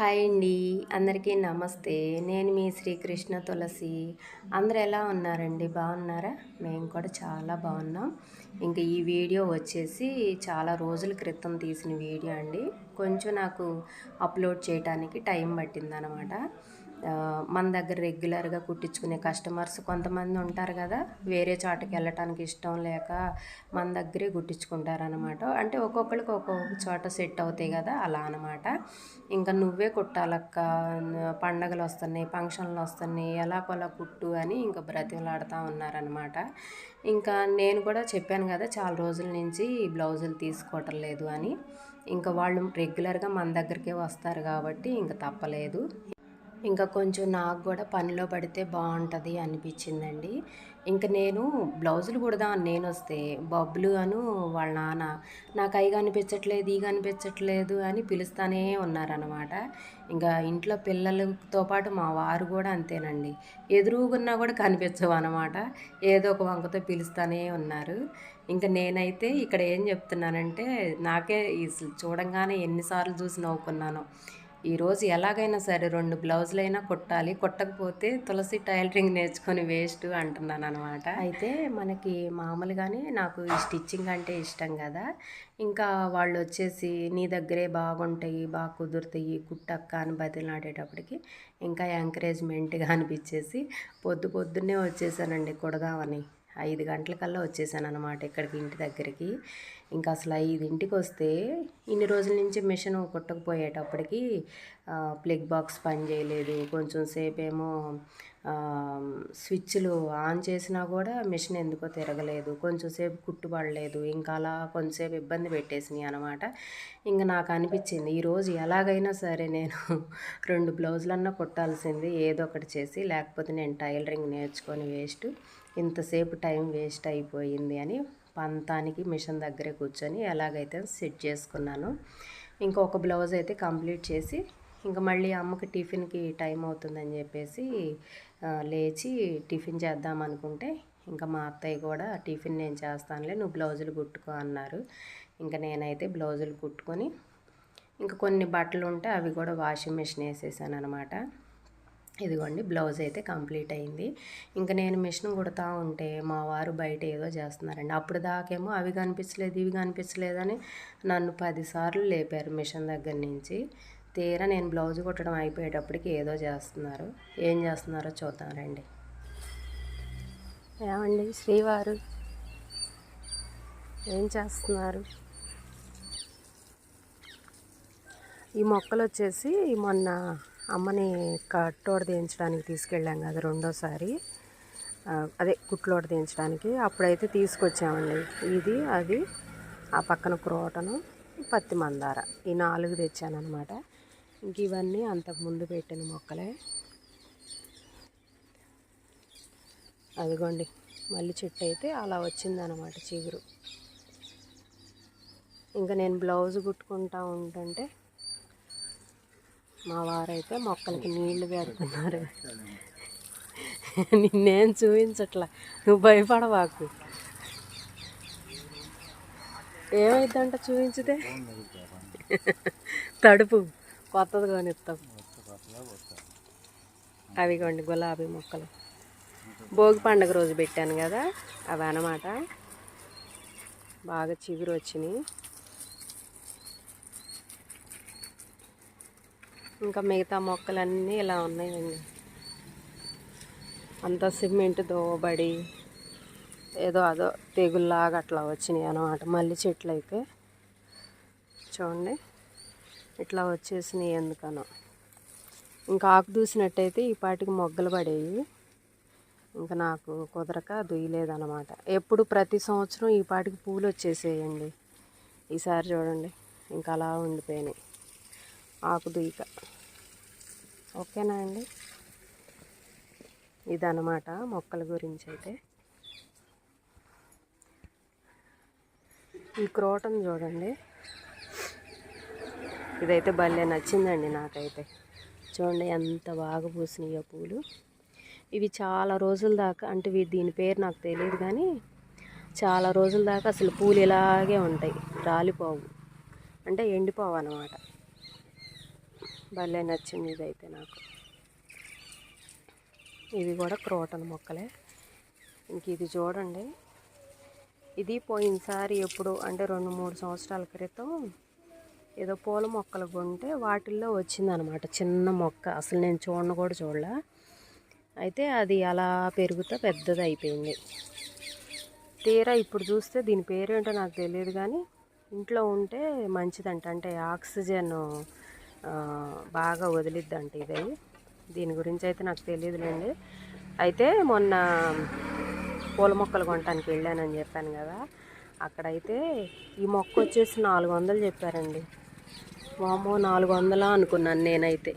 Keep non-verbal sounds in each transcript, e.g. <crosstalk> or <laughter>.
Hi అండి. అందరికీ నమస్తే. నేను మీ శ్రీకృష్ణ తులసి. అందరు ఎలా ఉన్నారండి? బాగున్నారా? మేము కూడా చాలా బాగున్నాం. ఇంకా ఈ వీడియో వచ్చేసి చాలా రోజుల క్రితం తీసిన వీడియో అండి. కొంచెం నాకు అప్లోడ్ చేయడానికి టైం పట్టిందనమాట. మన దగ్గర రెగ్యులర్గా కుట్టించుకునే కస్టమర్స్ కొంతమంది ఉంటారు కదా వేరే చోటకి వెళ్ళటానికి ఇష్టం లేక మన దగ్గరే కుట్టించుకుంటారనమాట అంటే ఒక్కొక్కరికి ఒక్కొక్క చోట సెట్ అవుతాయి కదా అలా అనమాట ఇంకా నువ్వే కుట్టాలక్క పండగలు వస్తున్నాయి ఫంక్షన్లు వస్తున్నాయి ఎలా కొలా కుట్టు అని ఇంకా బ్రతిలాడుతూ ఉన్నారనమాట ఇంకా నేను కూడా చెప్పాను కదా చాలా రోజుల నుంచి ఈ బ్లౌజులు తీసుకోవటం లేదు అని. ఇంకా వాళ్ళు రెగ్యులర్గా మన దగ్గరికే వస్తారు కాబట్టి ఇంకా తప్పలేదు. ఇంకా కొంచెం నాకు కూడా పనిలో పడితే బాగుంటుంది అనిపించిందండి. ఇంకా నేను బ్లౌజులు కుడదామని నేను వస్తే బబ్బులు అను వాళ్ళ నాన్న నాకు అవి కనిపించట్లేదు ఈ కనిపించట్లేదు అని పిలుస్తానే ఉన్నారనమాట ఇంకా ఇంట్లో పిల్లలతో పాటు మా వారు కూడా అంతేనండి. ఎదురుగున్నా కూడా కనిపించవు అనమాట ఏదో ఒక వంకతో పిలుస్తానే ఉన్నారు. ఇంకా నేనైతే ఇక్కడ ఏం చెప్తున్నానంటే నాకే చూడంగానే ఎన్నిసార్లు చూసి నవ్వుకున్నాను. ఈరోజు ఎలాగైనా సరే రెండు బ్లౌజులైనా కుట్టాలి. కుట్టకపోతే తులసి టైలరింగ్ నేర్చుకొని వేస్ట్ అంటున్నాను అనమాట అయితే మనకి మామూలుగానే నాకు ఈ స్టిచ్చింగ్ అంటే ఇష్టం కదా. ఇంకా వాళ్ళు వచ్చేసి నీ దగ్గరే బాగుంటాయి బాగా కుదురుతాయి కుట్టక్క అని బతిలాడేటప్పటికి ఇంకా ఎంకరేజ్మెంట్గా అనిపించేసి పొద్దు పొద్దున్నే వచ్చేసానండి కుడదామని. ఐదు గంటలకల్లా వచ్చేసాను అనమాట ఇక్కడికి ఇంటి దగ్గరికి. ఇంకా అసలు ఐదింటికి వస్తే ఇన్ని రోజుల నుంచి మిషన్ కుట్టకపోయేటప్పటికి ప్లగ్ బాక్స్ పని చేయలేదు. కొంచెం సేపు ఏమో స్విచ్లు ఆన్ చేసినా కూడా మిషన్ ఎందుకో తిరగలేదు. కొంచెం సేపు కుట్టుబడలేదు. ఇంకా అలా కొంచెంసేపు ఇబ్బంది పెట్టేసినాయి అనమాట ఇంకా నాకు అనిపించింది ఈరోజు ఎలాగైనా సరే నేను <laughs> రెండు బ్లౌజులన్నా కుట్టాల్సింది ఏదో ఒకటి చేసి లేకపోతే నేను టైలరింగ్ నేర్చుకొని వేస్ట్ ఇంతసేపు టైం వేస్ట్ అయిపోయింది అని పంతానికి మిషన్ దగ్గరే కూర్చొని ఎలాగైతే సెట్ చేసుకున్నాను ఇంకొక బ్లౌజ్ అయితే కంప్లీట్ చేసి ఇంకా మళ్ళీ అమ్మకి టిఫిన్కి టైం అవుతుందని చెప్పేసి లేచి టిఫిన్ చేద్దాం అనుకుంటే ఇంకా మా అత్తయ్య కూడా టిఫిన్ నేను చేస్తానులే నువ్వు బ్లౌజులు కుట్టుకో అన్నారు. ఇంకా నేనైతే బ్లౌజులు కుట్టుకొని ఇంకా కొన్ని బట్టలు ఉంటే అవి కూడా వాషింగ్ మిషన్ వేసేసాను అనమాట ఇదిగోండి బ్లౌజ్ అయితే కంప్లీట్ అయింది. ఇంకా నేను మిషన్ కుడతా ఉంటే మా వారు బయట ఏదో చేస్తున్నారండి. అప్పుడు దాకేమో అవి కనిపించలేదు ఇవి కనిపించలేదని నన్ను పదిసార్లు లేపారు మిషన్ దగ్గర నుంచి. తీరా నేను బ్లౌజ్ కుట్టడం అయిపోయేటప్పటికి ఏదో చేస్తున్నారు. ఏం చేస్తున్నారో చూద్దాం రండి. ఏమండి శ్రీవారు? ఏం చేస్తున్నారు? ఈ మొక్కలు వచ్చేసి మొన్న అమ్మని కట్టోడ దించడానికి తీసుకెళ్ళాం కదా రెండోసారి. అదే కుట్లోడ దించడానికి అప్పుడైతే తీసుకొచ్చామండి. ఇది అది ఆ పక్కన క్రోటను పత్తి మందార. ఈ నాలుగు తెచ్చానమాట ఇంక ఇవన్నీ అంతకు ముందు పెట్టిన మొక్కలే. అదిగోండి. మళ్ళీ చెట్టు అయితే అలా వచ్చిందనమాట చిగురు. ఇంకా నేను బ్లౌజ్ కుట్టుకుంటా ఉంటుంటే మా వారైతే మొక్కలకి నీళ్ళు పెడుతున్నారు. నిన్నేం చూపించట్లా? నువ్వు భయపడవాకు ఏమైందంట చూపించితే? తడుపు. కొత్తది కొనిస్తాం అవిగోండి గులాబీ మొక్కలు. భోగి పండుగ రోజు పెట్టాను కదా అవి అన్నమాట బాగా చిగురు వచ్చినాయి. ఇంకా మిగతా మొక్కలన్నీ ఇలా ఉన్నాయండి. అంతా సిమెంట్ దోబడి ఏదో అదో తెగుల్లాగా అట్లా వచ్చినాయి అనమాట మల్లి చెట్లు అయితే చూడండి ఇట్లా వచ్చేసినాయి ఎందుకనో. ఇంకా ఆకు దూసినట్టయితే ఈ పాటికి మొగ్గలు పడేవి. ఇంకా నాకు కుదరక దుయ్యలేదనమాట ఎప్పుడు ప్రతి సంవత్సరం ఈ పాటికి పూలు వచ్చేసేయండి. ఈసారి చూడండి ఇంకా అలా ఉండిపోయినాయి. ఆకు దుయ్యక ఓకేనా అండి? ఇదన్నమాట మొక్కల గురించి అయితే ఈ క్రోటన్ చూడండి. ఇదైతే భలే నచ్చిందండి నాకైతే. చూడండి ఎంత బాగా పూసినాయో పూలు. ఇవి చాలా రోజుల దాకా అంటే వీ- దీని పేరు నాకు తెలియదు కానీ చాలా రోజుల దాకా అసలు పూలు ఇలాగే ఉంటాయి. రాలిపోవు. అంటే ఎండిపోవు అన్నమాట భలే నచ్చింది ఇదైతే నాకు. ఇవి కూడా క్రోటన్ మొక్కలే. ఇంక ఇది చూడండి. ఇది పోయినసారి ఎప్పుడు అంటే రెండు మూడు సంవత్సరాల క్రితం ఏదో పూల మొక్కలు కొంటే వాటిల్లో వచ్చిందనమాట చిన్న మొక్క. అసలు నేను చూడను కూడా చూడలే. అయితే అది అలా పెరుగుతా పెద్దది అయిపోయింది. తీరా ఇప్పుడు చూస్తే దీని పేరేంటో నాకు తెలియదు కానీ ఇంట్లో ఉంటే మంచిదంట. అంటే ఆక్సిజన్ బాగా వదిలిద్దంట ఇది. దీని గురించి అయితే నాకు తెలియదులేండి. అయితే మొన్న పూల మొక్కలు కొనడానికి వెళ్ళానని చెప్పాను కదా అక్కడైతే ఈ మొక్క వచ్చేసి నాలుగు వందలు చెప్పారండి. వామో నాలుగు వందలా అనుకున్నాను నేనైతే.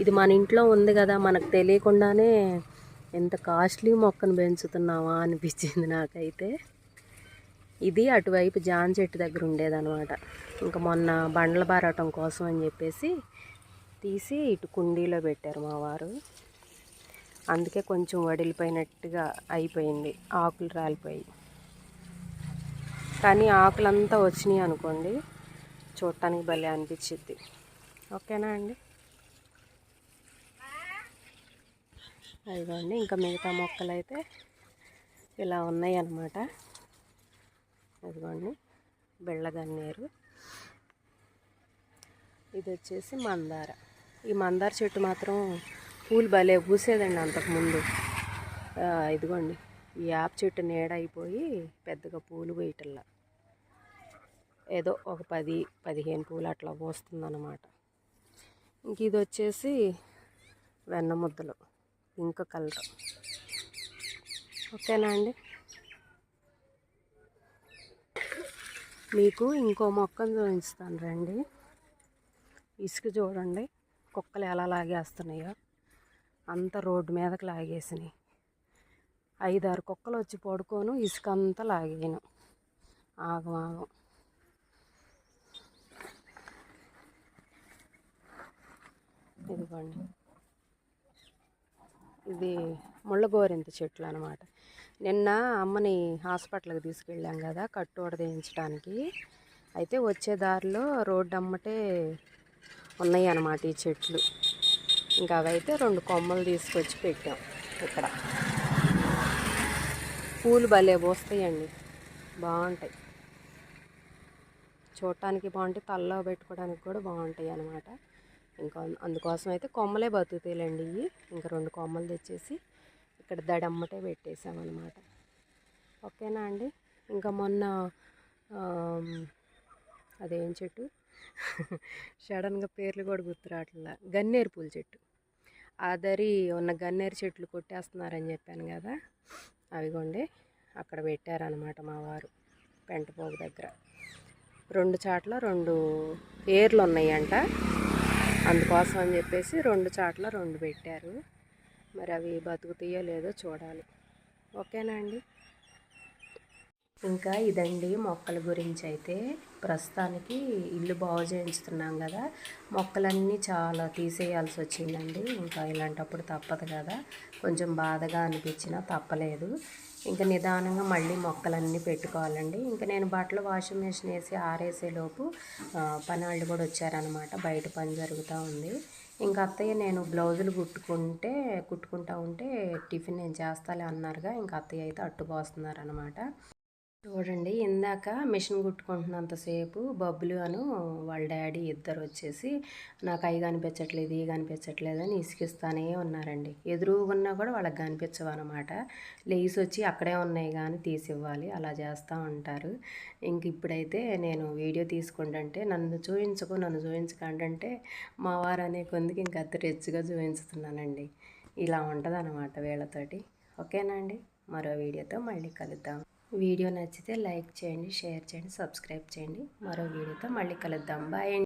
ఇది మన ఇంట్లో ఉంది కదా మనకు తెలియకుండానే ఎంత కాస్ట్లీ మొక్కను పెంచుతున్నావా అనిపించింది నాకైతే. ఇది అటువైపు జాన్ చెట్టు దగ్గర ఉండేదనమాట ఇంకా మొన్న బండ్ల బారటం కోసం అని చెప్పేసి తీసి ఇటు కుండీలో పెట్టారు మా వారు. అందుకే కొంచెం వడిలిపోయినట్టుగా అయిపోయింది. ఆకులు రాలిపోయి. కానీ ఆకులంతా వచ్చినాయి అనుకోండి చూడటానికి భలే అనిపించిద్ది. ఓకేనా అండి? అదిగోండి ఇంకా మిగతా మొక్కలు అయితే ఇలా ఉన్నాయి అన్నమాట అదిగోండి బెళ్ళగన్నేరు ఇది వచ్చేసి మందార. ఈ మందార చెట్టు మాత్రం పూలు భలే పూసేదండి అంతకుముందు. ఇదిగోండి ఈ యాప్ చెట్టు నీడ అయిపోయి పెద్దగా పూలు వేయటల్లా ఏదో ఒక పది పదిహేను పూలు అట్లా పోస్తుందన్నమాట. ఇంక ఇది వచ్చేసి వెన్న ముద్దలు పింక్ కలర్. ఓకేనా అండి? మీకు ఇంకో మొక్కను చూపిస్తాను రండి. ఇసుక చూడండి. కుక్కలు ఎలా లాగేస్తున్నాయో. అంత రోడ్డు మీదకి లాగేసినాయి. ఐదారు కుక్కలు వచ్చి పడుకోను ఇసుక అంతా లాగాను ఆగం. ఇదిగోండి. ఇది ముళ్ళగోరింత చెట్లు అనమాట నిన్న అమ్మని హాస్పిటల్కి తీసుకెళ్ళాం కదా కట్టుబడి వేయించడానికి అయితే వచ్చే దారిలో రోడ్డు అమ్మటే ఉన్నాయి అన్నమాట ఈ చెట్లు. ఇంకా అవైతే రెండు కొమ్మలు తీసుకొచ్చి పెట్టాం ఇక్కడ. పూలు భలే పోస్తాయండి. బాగుంటాయి. చూడటానికి బాగుంటాయి తల్లో పెట్టుకోవడానికి కూడా బాగుంటాయి అన్నమాట. ఇంకా అందుకోసం అయితే కొమ్మలే బతుకుతాయిలేండి ఇవి. ఇంకా రెండు కొమ్మలు తెచ్చేసి ఇక్కడ దడమ్మటే పెట్టేసామన్నమాట ఓకేనా అండి? ఇంకా మొన్న అదేం చెట్టు? సడన్గా పేర్లు కూడా గుర్తురాట్లా గన్నేరు పూల చెట్టు. ఆదరి ఉన్న గన్నేరు చెట్లు కొట్టేస్తున్నారని చెప్పాను కదా? అవిగోండి అక్కడ పెట్టారనమాట మా వారు పెంటపోగు దగ్గర. రెండు చాట్ల రెండు ఏర్లు ఉన్నాయంట అందుకోసం అని చెప్పేసి రెండు చాట్ల రెండు పెట్టారు. మరి అవి బతుకుతాయో లేదో చూడాలి. ఓకేనా అండి? ఇంకా ఇదండి మొక్కల గురించి అయితే. ప్రస్తుతానికి ఇల్లు బాగు చేయించుతున్నాం కదా. మొక్కలన్నీ చాలా తీసేయాల్సి వచ్చిందండి. ఇంకా ఇలాంటప్పుడు తప్పదు కదా. కొంచెం బాధగా అనిపించినా తప్పలేదు. ఇంకా నిదానంగా మళ్ళీ మొక్కలన్నీ పెట్టుకోవాలండి. ఇంకా నేను బట్టలు వాషింగ్ మెషిన్ వేసి ఆరేసేలోపు పని వాళ్ళు కూడా వచ్చారనమాట బయట పని జరుగుతూ ఉంది. ఇంకా అత్తయ్య నేను బ్లౌజులు కుట్టుకుంటే కుట్టుకుంటా ఉంటే టిఫిన్ నేను చేస్తాలే అన్నారుగా ఇంకా అత్తయ్య అయితే అట్టుపోస్తున్నారనమాట చూడండి ఇందాక మిషన్ కుట్టుకుంటున్నంతసేపు బబ్బులు అను వాళ్ళ డాడీ ఇద్దరు వచ్చేసి నాకు అవి కనిపించట్లేదు ఇవి కనిపించట్లేదు అని ఇసుకిస్తానే ఉన్నారండి. ఎదురుగున్నా కూడా వాళ్ళకి కనిపించవు అనమాట లేస్ వచ్చి అక్కడే ఉన్నాయి కానీ తీసివ్వాలి అలా చేస్తూ ఉంటారు. ఇంక ఇప్పుడైతే నేను వీడియో తీసుకుంటుంటే నన్ను చూపించకు నన్ను చూపించకంటే మా వారు అనే కొందుకు ఇంక అత్త రెచ్చుగా చూపించుతున్నానండి ఇలా ఉంటుంది అనమాట వీళ్ళతోటి. ఓకేనా అండి? మరో వీడియోతో మళ్ళీ కలుద్దాం. వీడియో నచ్చితే లైక్ చేయండి షేర్ చేయండి సబ్స్క్రైబ్ చేయండి. మరో వీడియోతో మళ్ళీ కలుద్దాం. బాయ్